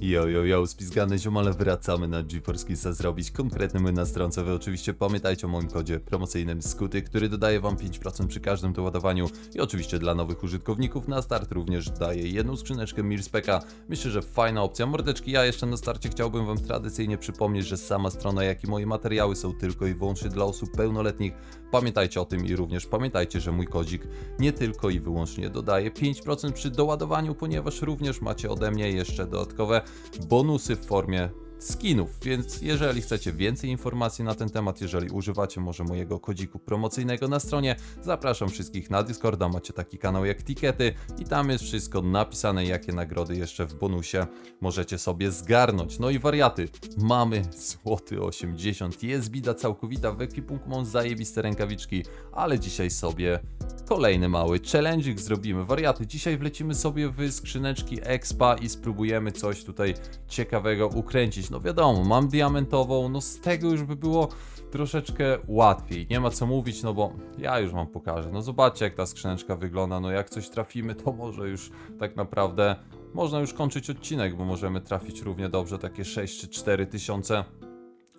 Yo, yo, yo, spizgane ziomale, wracamy na GeForce Killsa zrobić konkretny młyn na stronce. Wy oczywiście pamiętajcie o moim kodzie promocyjnym Skuty, który dodaje wam 5% przy każdym doładowaniu i oczywiście dla nowych użytkowników na start również daje jedną skrzyneczkę Mirspeka. Myślę, że fajna opcja. Mordeczki, ja jeszcze na starcie chciałbym wam tradycyjnie przypomnieć, że sama strona, jak i moje materiały są tylko i wyłącznie dla osób pełnoletnich. Pamiętajcie o tym i również pamiętajcie, że mój kodzik nie tylko i wyłącznie dodaje 5% przy doładowaniu, ponieważ również macie ode mnie jeszcze dodatkowe bonusy w formie skinów, więc jeżeli chcecie więcej informacji na ten temat, jeżeli używacie może mojego kodziku promocyjnego na stronie, zapraszam wszystkich na Discorda, macie taki kanał jak Tikety i tam jest wszystko napisane, jakie nagrody jeszcze w bonusie możecie sobie zgarnąć. No i wariaty, mamy złoty 80, jest bida całkowita, w ekwipunku mam zajebiste rękawiczki, ale dzisiaj sobie kolejny mały challenge'ik zrobimy. Wariaty, dzisiaj wlecimy sobie w skrzyneczki expa i spróbujemy coś tutaj ciekawego ukręcić. No wiadomo, mam diamentową, no z tego już by było troszeczkę łatwiej. Nie ma co mówić, no bo ja już wam pokażę. No zobaczcie jak ta skrzyneczka wygląda, no jak coś trafimy, to może już tak naprawdę można już kończyć odcinek, bo możemy trafić równie dobrze takie 6 czy 4 tysiące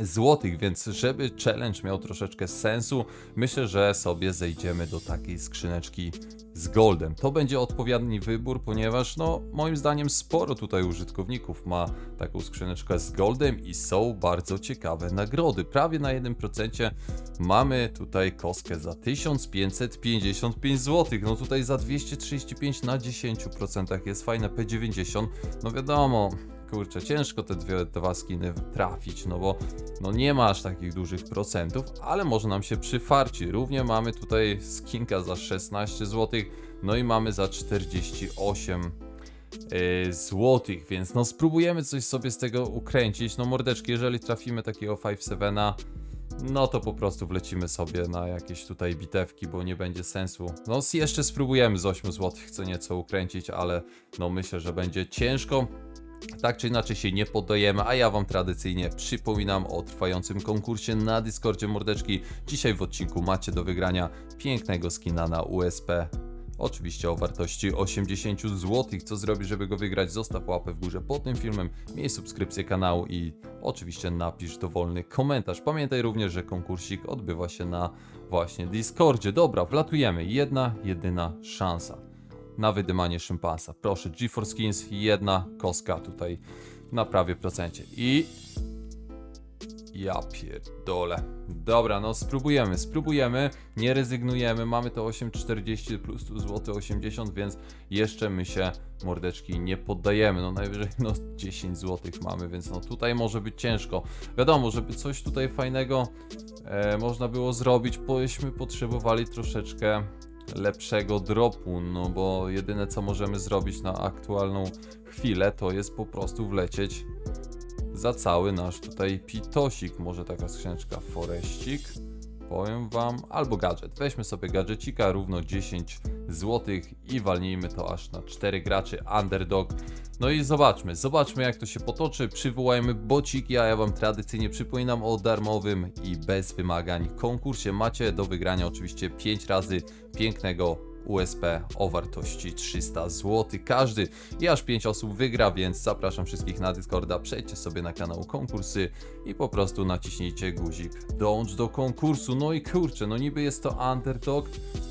złotych, więc żeby challenge miał troszeczkę sensu, myślę, że sobie zejdziemy do takiej skrzyneczki z goldem. To będzie odpowiedni wybór, ponieważ no moim zdaniem sporo tutaj użytkowników ma taką skrzyneczkę z goldem i są bardzo ciekawe nagrody. Prawie na 1% mamy tutaj kostkę za 1555 zł. No tutaj za 235 na 10% jest fajne P90. No wiadomo, kurczę, ciężko te dwie, dwa skiny trafić, no bo no nie ma aż takich dużych procentów, ale może nam się przyfarci. Równie mamy tutaj skinka za 16 zł, no i mamy za 48 yy, złotych, więc no spróbujemy coś sobie z tego ukręcić. No mordeczki, jeżeli trafimy takiego 5-7, no to po prostu wlecimy sobie na jakieś tutaj bitewki, bo nie będzie sensu. No jeszcze spróbujemy z 8 złotych co nieco ukręcić, ale no myślę, że będzie ciężko. Tak czy inaczej się nie poddajemy, a ja Wam tradycyjnie przypominam o trwającym konkursie na Discordzie Mordeczki. Dzisiaj w odcinku macie do wygrania pięknego skina na USP. Oczywiście o wartości 80 zł. Co zrobić, żeby go wygrać? Zostaw łapę w górze pod tym filmem, miej subskrypcję kanału i oczywiście napisz dowolny komentarz. Pamiętaj również, że konkursik odbywa się na właśnie Discordzie. Dobra, wlatujemy. Jedna, jedyna szansa na wydymanie szympansa. Proszę, GeForce Skins, jedna kostka tutaj na prawie procencie. I... Ja pierdolę. Dobra, no spróbujemy, spróbujemy, nie rezygnujemy, mamy to 8,40 plus złoty 80, więc jeszcze my się mordeczki nie poddajemy, no najwyżej no 10 złotych mamy, więc no tutaj może być ciężko. Wiadomo, żeby coś tutaj fajnego e, można było zrobić, bośmy potrzebowali troszeczkę lepszego dropu, no bo jedyne co możemy zrobić na aktualną chwilę to jest po prostu wlecieć za cały nasz tutaj pitosik. Może taka skrzyneczka foreścik, powiem wam, albo gadżet. Weźmy sobie gadżecika, równo 10 zł i walnijmy to aż na 4 graczy, underdog. No i zobaczmy, zobaczmy jak to się potoczy, przywołajmy bociki, a ja wam tradycyjnie przypominam o darmowym i bez wymagań konkursie. Macie do wygrania oczywiście 5 razy pięknego USP o wartości 300 zł każdy i aż 5 osób wygra, więc zapraszam wszystkich na Discorda, przejdźcie sobie na kanał konkursy i po prostu naciśnijcie guzik dołącz do konkursu. No i kurczę, no niby jest to underdog,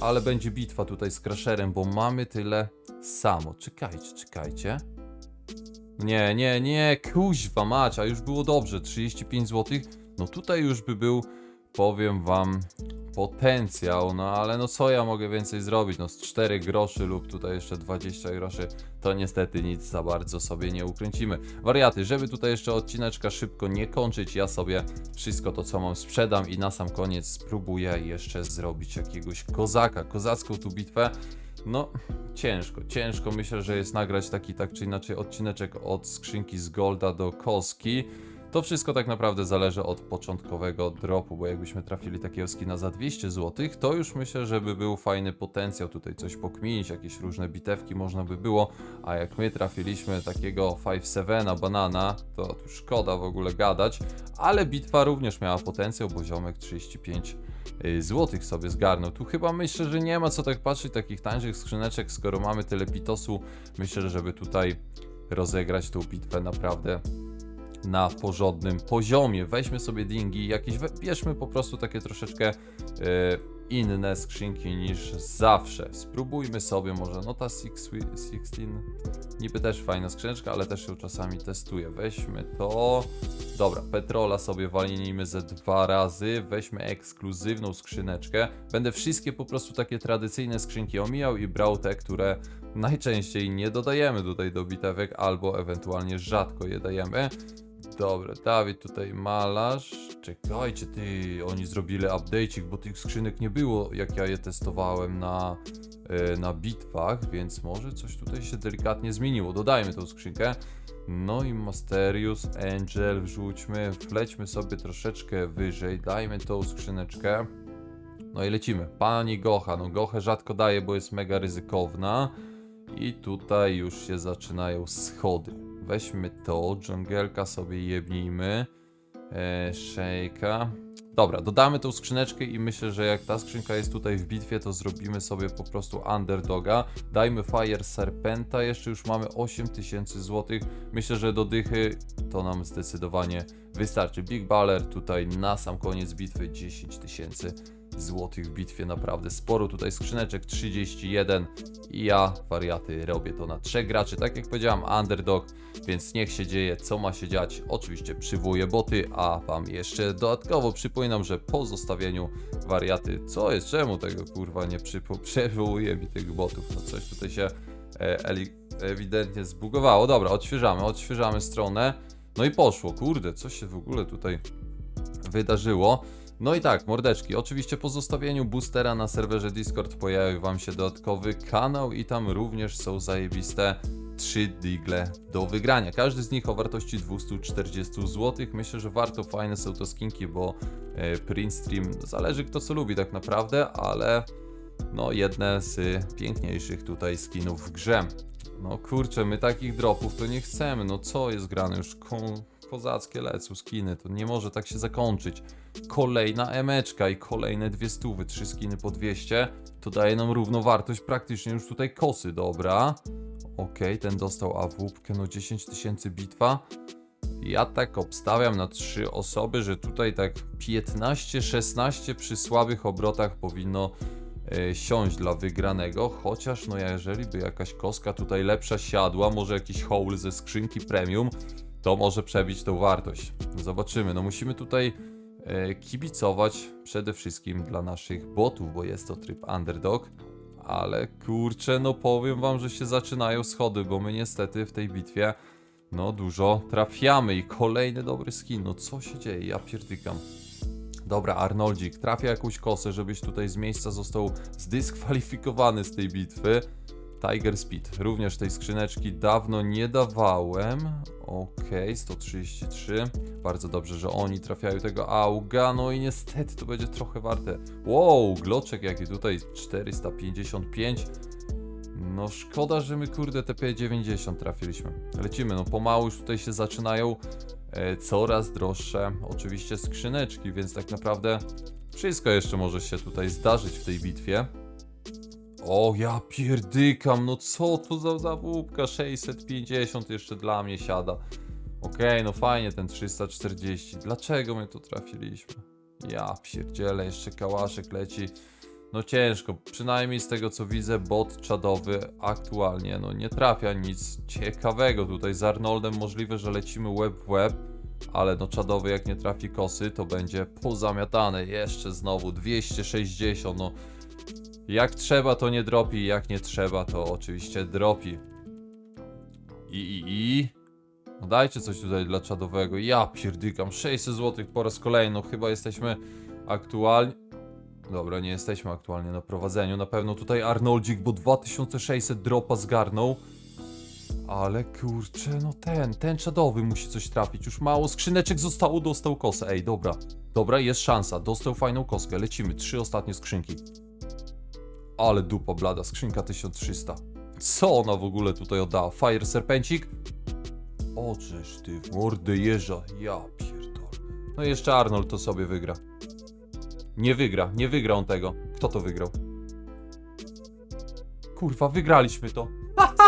ale będzie bitwa tutaj z Crasherem, bo mamy tyle samo. Czekajcie, czekajcie. Nie, nie, nie, kuźwa mać, a już było dobrze, 35 zł. No tutaj już by był, powiem wam, potencjał, no ale no co ja mogę więcej zrobić? No z 4 groszy lub tutaj jeszcze 20 groszy, to niestety nic za bardzo sobie nie ukręcimy. Wariaty, żeby tutaj jeszcze odcineczka szybko nie kończyć, ja sobie wszystko to co mam sprzedam i na sam koniec spróbuję jeszcze zrobić jakiegoś kozaka, kozacką tu bitwę. No, ciężko, ciężko myślę, że jest nagrać taki tak czy inaczej odcineczek od skrzynki z Golda do Koski. To wszystko tak naprawdę zależy od początkowego dropu, bo jakbyśmy trafili takiego skina za 200 zł, to już myślę, że by był fajny potencjał tutaj coś pokminić, jakieś różne bitewki można by było, a jak my trafiliśmy takiego 5-7 banana, to tu szkoda w ogóle gadać, ale bitwa również miała potencjał, bo ziomek 35 y, złotych sobie zgarnął. Tu chyba myślę, że nie ma co tak patrzeć takich tańszych skrzyneczek, skoro mamy tyle pitosu, myślę, żeby tutaj rozegrać tą bitwę naprawdę na porządnym poziomie. Weźmy sobie dingi, jakieś, bierzmy po prostu takie troszeczkę e, inne skrzynki niż zawsze. Spróbujmy sobie może, no ta Six, 16 niby też fajna skrzyneczka, ale też ją czasami testuję. Weźmy to. Dobra, Petrola sobie walnijmy ze dwa razy. Weźmy ekskluzywną skrzyneczkę. Będę wszystkie po prostu takie tradycyjne skrzynki omijał i brał te, które najczęściej nie dodajemy tutaj do bitewek, albo ewentualnie rzadko je dajemy. Dobra, Dawid tutaj malarz. Czekajcie, ty, oni zrobili update'ik, bo tych skrzynek nie było, jak ja je testowałem na, e, na bitwach, więc może coś tutaj się delikatnie zmieniło. Dodajmy tą skrzynkę. No i Masterius, Angel, wrzućmy, wlećmy sobie troszeczkę wyżej, dajmy tą skrzyneczkę. No i lecimy. Pani Gocha, no Gochę rzadko daje, bo jest mega ryzykowna. I tutaj już się zaczynają schody. Weźmy to, dżungelka sobie jebnijmy. E, Szejka. Dobra, dodamy tą skrzyneczkę i myślę, że jak ta skrzynka jest tutaj w bitwie, to zrobimy sobie po prostu underdoga. Dajmy Fire Serpenta, jeszcze już mamy 8000 zł. Myślę, że do dychy to nam zdecydowanie wystarczy. Big Baller tutaj na sam koniec bitwy 10 tysięcy złotych w bitwie, naprawdę sporo tutaj skrzyneczek, 31 i ja, wariaty, robię to na trzech graczy, tak jak powiedziałam, underdog, więc niech się dzieje, co ma się dziać, oczywiście przywołuję boty, a wam jeszcze dodatkowo przypominam, że po zostawieniu wariaty, co jest, czemu tego kurwa nie przywołuje mi tych botów, no coś tutaj się e, ewidentnie zbugowało, dobra, odświeżamy, odświeżamy stronę, no i poszło, kurde, co się w ogóle tutaj wydarzyło. No i tak, mordeczki, oczywiście po zostawieniu boostera na serwerze Discord pojawił wam się dodatkowy kanał i tam również są zajebiste 3 digle do wygrania. Każdy z nich o wartości 240 zł. Myślę, że warto, fajne są to skinki, bo e, print stream zależy kto co lubi tak naprawdę, ale no jedne z piękniejszych tutaj skinów w grze. No kurczę, my takich dropów to nie chcemy, no co jest grane już kozackie lecą skiny, to nie może tak się zakończyć. Kolejna emeczka i kolejne dwie stówy, trzy skiny po 200, to daje nam równowartość praktycznie już tutaj kosy, dobra. Okej, ten dostał AWP, no 10 tysięcy bitwa. Ja tak obstawiam na trzy osoby, że tutaj tak 15-16 przy słabych obrotach powinno e, siąść dla wygranego, chociaż no jeżeli by jakaś koska tutaj lepsza siadła, może jakiś haul ze skrzynki premium, to może przebić tą wartość. Zobaczymy, no musimy tutaj e, kibicować przede wszystkim dla naszych botów, bo jest to tryb underdog, ale kurczę, no powiem wam, że się zaczynają schody, bo my niestety w tej bitwie no dużo trafiamy i kolejny dobry skin, no co się dzieje, ja pierdykam. Dobra, Arnoldzik, trafia jakąś kosę, żebyś tutaj z miejsca został zdyskwalifikowany z tej bitwy. Tiger Speed, również tej skrzyneczki dawno nie dawałem. Okej, 133. Bardzo dobrze, że oni trafiają tego auga. No i niestety to będzie trochę warte. Wow, gloczek jaki tutaj 455. No szkoda, że my kurde te P90 trafiliśmy. Lecimy, no pomału już tutaj się zaczynają e, coraz droższe oczywiście skrzyneczki, więc tak naprawdę wszystko jeszcze może się tutaj zdarzyć w tej bitwie. O, ja pierdykam, no co to za zawódka, 650 jeszcze dla mnie siada. Okej, no fajnie ten 340, dlaczego my tu trafiliśmy? Ja pierdzielę, jeszcze kałaszek leci. No ciężko, przynajmniej z tego co widzę, bot czadowy aktualnie no nie trafia nic ciekawego. Tutaj z Arnoldem możliwe, że lecimy web w web, ale no czadowy jak nie trafi kosy, to będzie pozamiatane. Jeszcze znowu 260, no jak trzeba to nie dropi, jak nie trzeba to oczywiście dropi. I, i, i. No dajcie coś tutaj dla czadowego. Ja pierdykam, 600 zł po raz kolejny. No chyba jesteśmy aktualnie... Dobra, nie jesteśmy aktualnie na prowadzeniu. Na pewno tutaj Arnoldzik, bo 2600 dropa zgarnął. Ale kurczę, no ten, ten czadowy musi coś trafić. Już mało skrzyneczek zostało, dostał kosę. Ej, dobra. Dobra, jest szansa. Dostał fajną koskę. Lecimy. Trzy ostatnie skrzynki. Ale dupa blada, skrzynka 1300. Co ona w ogóle tutaj oddała? Fire Serpencik? Oczesz ty, w mordę jeża. Ja pierdolę. No i jeszcze Arnold to sobie wygra. Nie wygra, nie wygra on tego. Kto to wygrał? Kurwa, wygraliśmy to.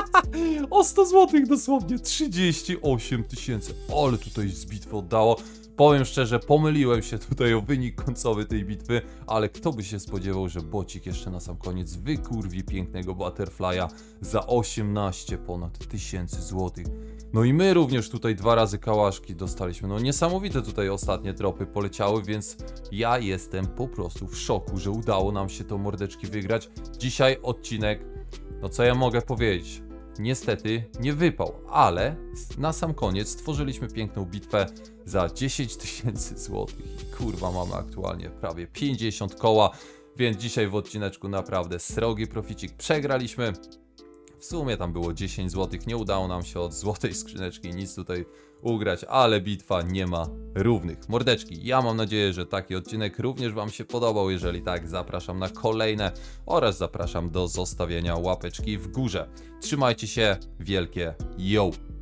o 100 zł dosłownie, 38 tysięcy. Ale tutaj z bitwy oddało. Powiem szczerze, pomyliłem się tutaj o wynik końcowy tej bitwy, ale kto by się spodziewał, że bocik jeszcze na sam koniec wykurwi pięknego Butterfly'a za 18 ponad tysięcy złotych. No i my również tutaj dwa razy kałaszki dostaliśmy. No niesamowite tutaj ostatnie tropy poleciały, więc ja jestem po prostu w szoku, że udało nam się to mordeczki wygrać. Dzisiaj odcinek, no co ja mogę powiedzieć? Niestety nie wypał, ale na sam koniec stworzyliśmy piękną bitwę za 10 tysięcy złotych. Kurwa, mamy aktualnie prawie 50 koła, więc dzisiaj w odcineczku naprawdę srogi proficik przegraliśmy. W sumie tam było 10 zł, nie udało nam się od złotej skrzyneczki nic tutaj ugrać, ale bitwa nie ma równych. Mordeczki, ja mam nadzieję, że taki odcinek również Wam się podobał. Jeżeli tak, zapraszam na kolejne oraz zapraszam do zostawienia łapeczki w górze. Trzymajcie się, wielkie yo!